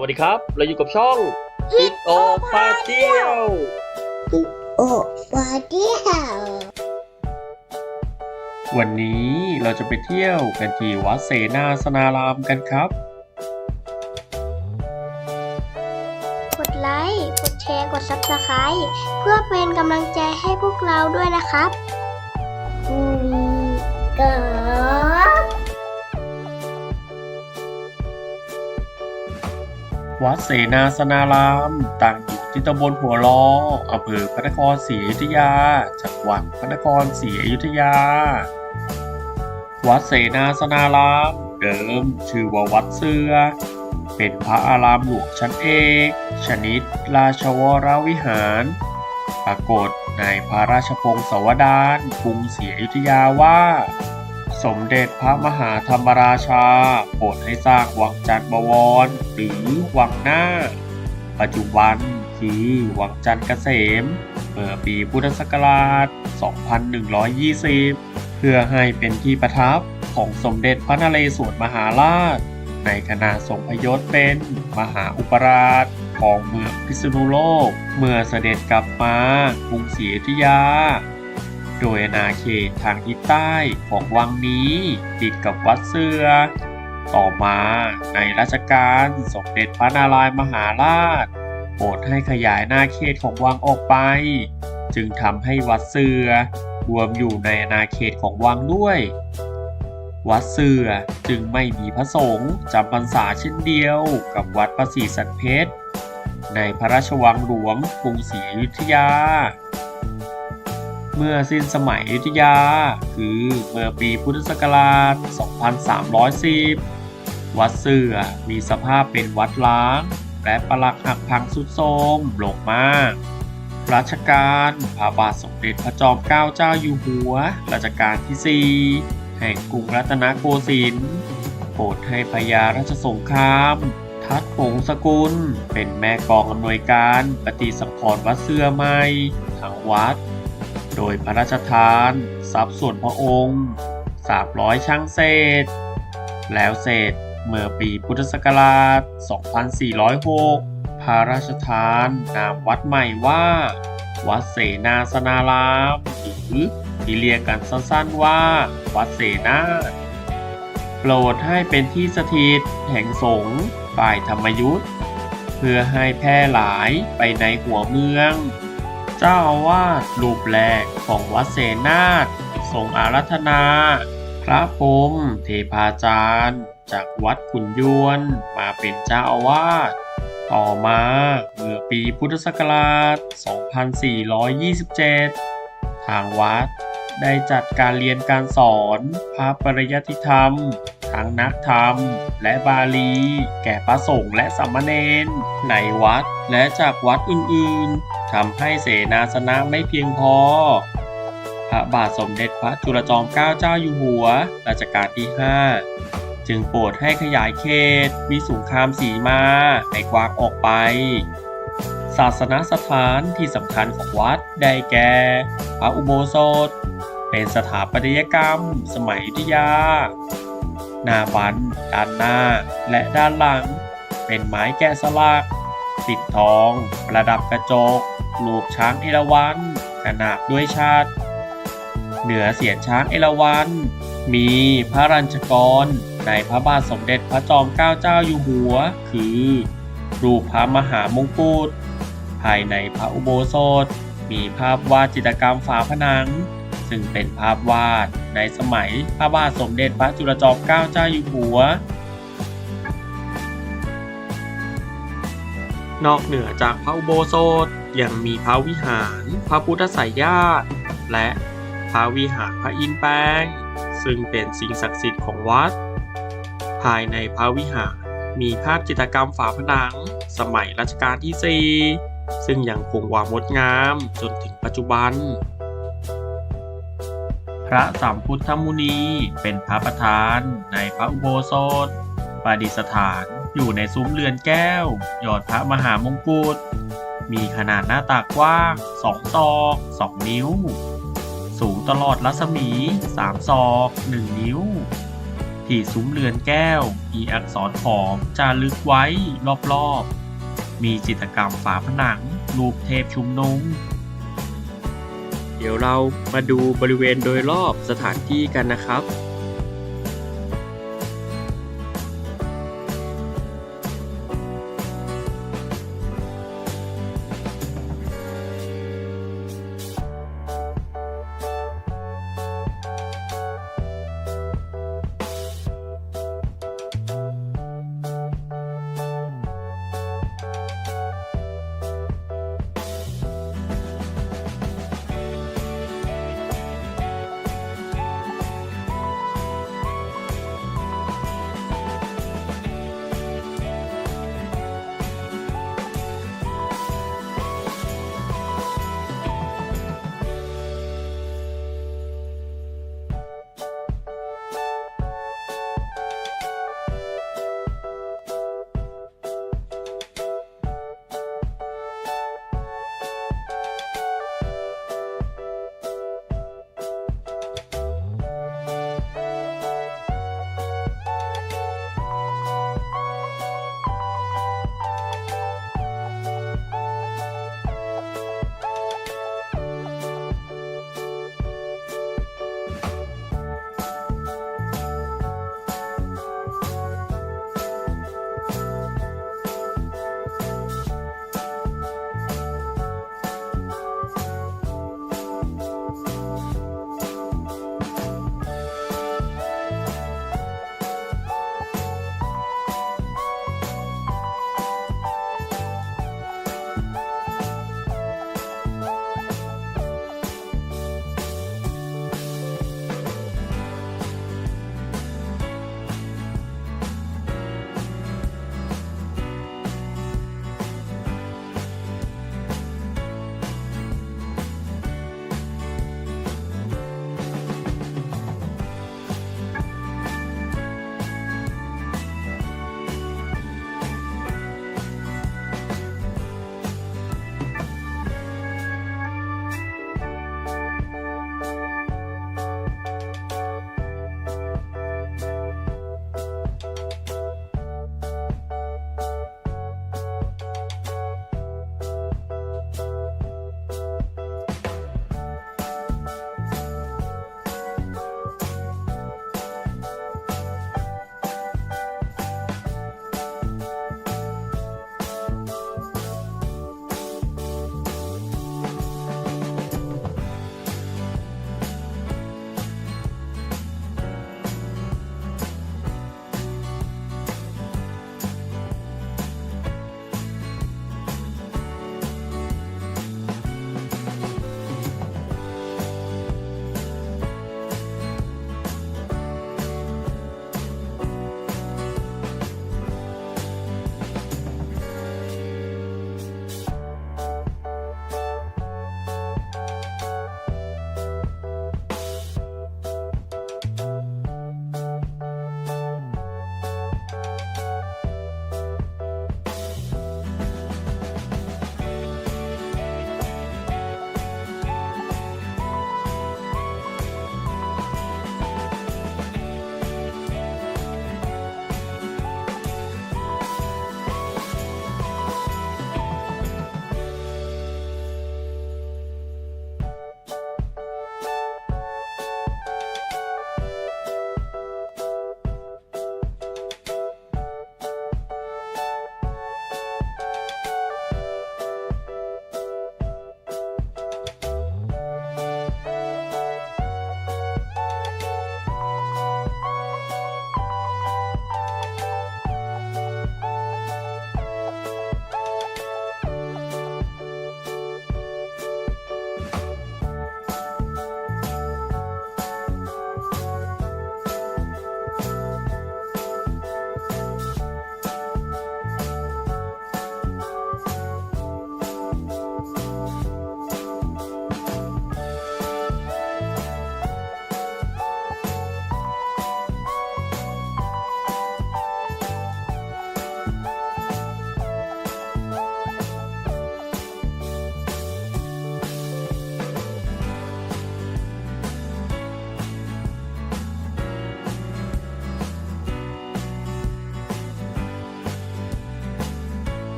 วัสดีครับ เราอยู่กับช่อง It O พาเที่ยวโอ้วาเดียว วันนี้เราจะไปเที่ยวกันที่วัดเสนาสนารามกันครับ กดไลค์ กดแชร์ กดซับสไครต์เพื่อเป็นกำลังใจให้พวกเราด้วยนะครับอืม วัดเสนาสนาราม ตั้งอยู่ที่ตำบลหัวล้ออำเภอพระนครศรีอยุธยา จังหวัดพระนครศรีอยุธยา วัดเสนาสนาราม เดิมชื่อว่าวัดเสือ เป็นพระอารามหลวงชั้นเอกชนิดราชวรวิหาร ปรากฏในพระราชพงศาวดารกรุงศรีอยุธยาว่า สมเด็จพระมหาธรรมราชาโปรดให้สร้างวังจันทร์บวร หรือวังหน้า ปัจจุบันคือวังจันทร์เกษมเมื่อปีพุทธศักราช 2120 เพื่อให้เป็นที่ประทับของสมเด็จพระนเรศวรมหาราช ในขณะทรงพยศเป็นมหาอุปราชของเมืองพิษณุโลก เมื่อเสด็จกลับมากรุงศรีอยุธยา โดยอาณาเขตทางทิศใต้ของวังนี้ติดกับวัดเสือ ต่อมาในรัชกาลสมเด็จพระนารายมหาราชโปรดให้ขยายอาณาเขตของวังออกไป จึงทำให้วัดเสือรวมอยู่ในอาณาเขตของวังด้วย วัดเสือจึงไม่มีพระสงฆ์จำพรรษาเช่นเดียวกับวัดพระศรีสันเพชรในพระราชวังหลวงกรุงศรีอยุธยา เมื่อสิ้นสมัยอยุธยา คือเมื่อปีพุทธศักราช 2310 วัดเสือมีสภาพเป็นวัดล้าง และปรักหักพังสุดโทรมลงมากรัชกาลพระบาทสมเด็จพระจอมเกล้าเจ้าอยู่หัว รัชกาลที่ 4 แห่งกรุงรัตนโกสินทร์โปรดให้พญาราชสงคราม ทัดผงสกุล เป็นแม่กองอำนวยการปฏิสังขรณ์วัดเสื้อใหม่ทางวัด โดยพระราชทาน ทรัพย์ส่วนพระองค์ 300 ช่างเศษ แล้วเสร็จเมื่อปีพุทธศักราช 2406 พระราชทานนามวัดใหม่ว่า วัดเสนาสนาราม หรือที่เรียกกันสั้นๆว่า วัดเสนาโปรดให้เป็นที่สถิตแห่งสงฆ์ฝ่ายธรรมยุทธ์เพื่อให้แพร่หลายไปในหัวเมือง เจ้าอาวาสรูปแรกของวัดเสนาททรงอารัธนา พระพรมเทพาจารย์ จากวัดขุนยวนมาเป็นเจ้าอาวาสต่อมาเมื่อปีพุทธศักราช 2427 ทางวัดได้จัดการเรียนการสอนพระปริยัติธรรมทั้งนักธรรมและบาลี แก่พระสงฆ์และสามเณรในวัดและจากวัดอื่นๆ ทำให้เสนาสนะไม่เพียงพอ พระบาทสมเด็จพระจุลจอมเกล้าเจ้าอยู่หัวรัชกาลที่ 5 จึงโปรดให้ขยายเขตวิสุงคามสีมาให้กว้างออกไป ศาสนสถานที่สำคัญของวัดได้แก่พระอุโบสถ เป็นสถาปัตยกรรม สมัยอยุธยา หน้าบัน ด้านหน้า และด้านหลัง เป็นไม้แกะสลักปิดทอง ประดับกระจก รูปช้างเอราวัณขนาบด้วยชาติ เหนือเสียนช้างเอราวัณมีพระรัญชกร ในพระบาทสมเด็จพระจอมเกล้าเจ้าอยู่หัว คือ รูปพระมหามงกุฎภายในพระอุโบสถ มีภาพวาดจิตรกรรมฝาผนัง ซึ่งเป็นภาพวาดในสมัยพระบาทสมเด็จพระจุลจอมเกล้าเจ้าอยู่หัวนอกเหนือจากพระอุโบสถ ยังมีพระวิหาร พระพุทธไสยญาติ และพระวิหารพระอินแปงซึ่งเป็นสิ่งศักดิ์สิทธิ์ของวัด ภายในพระวิหารมีภาพจิตรกรรมฝาผนัง สมัยรัชกาลที่ 4 ซึ่งยังคงวามงดงามจนถึงปัจจุบัน พระสัมพุทธมุนีเป็นพระประธานในพระอุโบสถประดิษฐานอยู่ในซุ้มเรือนแก้ว ยอดพระมหามงกุฎ มีขนาดหน้าตากว้าง 2 ศอก 2 นิ้ว สูงตลอดรัศมี 3 ศอก 1 นิ้ว ที่ซุ้มเรือนแก้ว มีอักษรขอมจารึกไว้รอบๆ มีจิตรกรรมฝาผนัง รูปเทพชุมนุม เดี๋ยวเรามาดูบริเวณโดยรอบสถานที่กันนะครับบ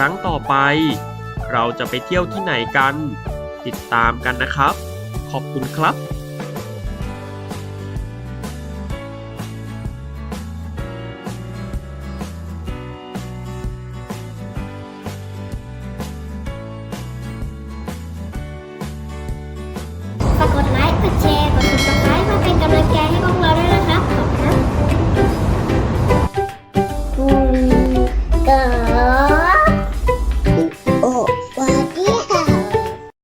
รั้งต่อไป เราจะไปเที่ยวที่ไหนกัน ติดตามกันนะครับ ขอบคุณครับฝากกดไลค์ กดแชร์ กด subscribe เพื่อเป็น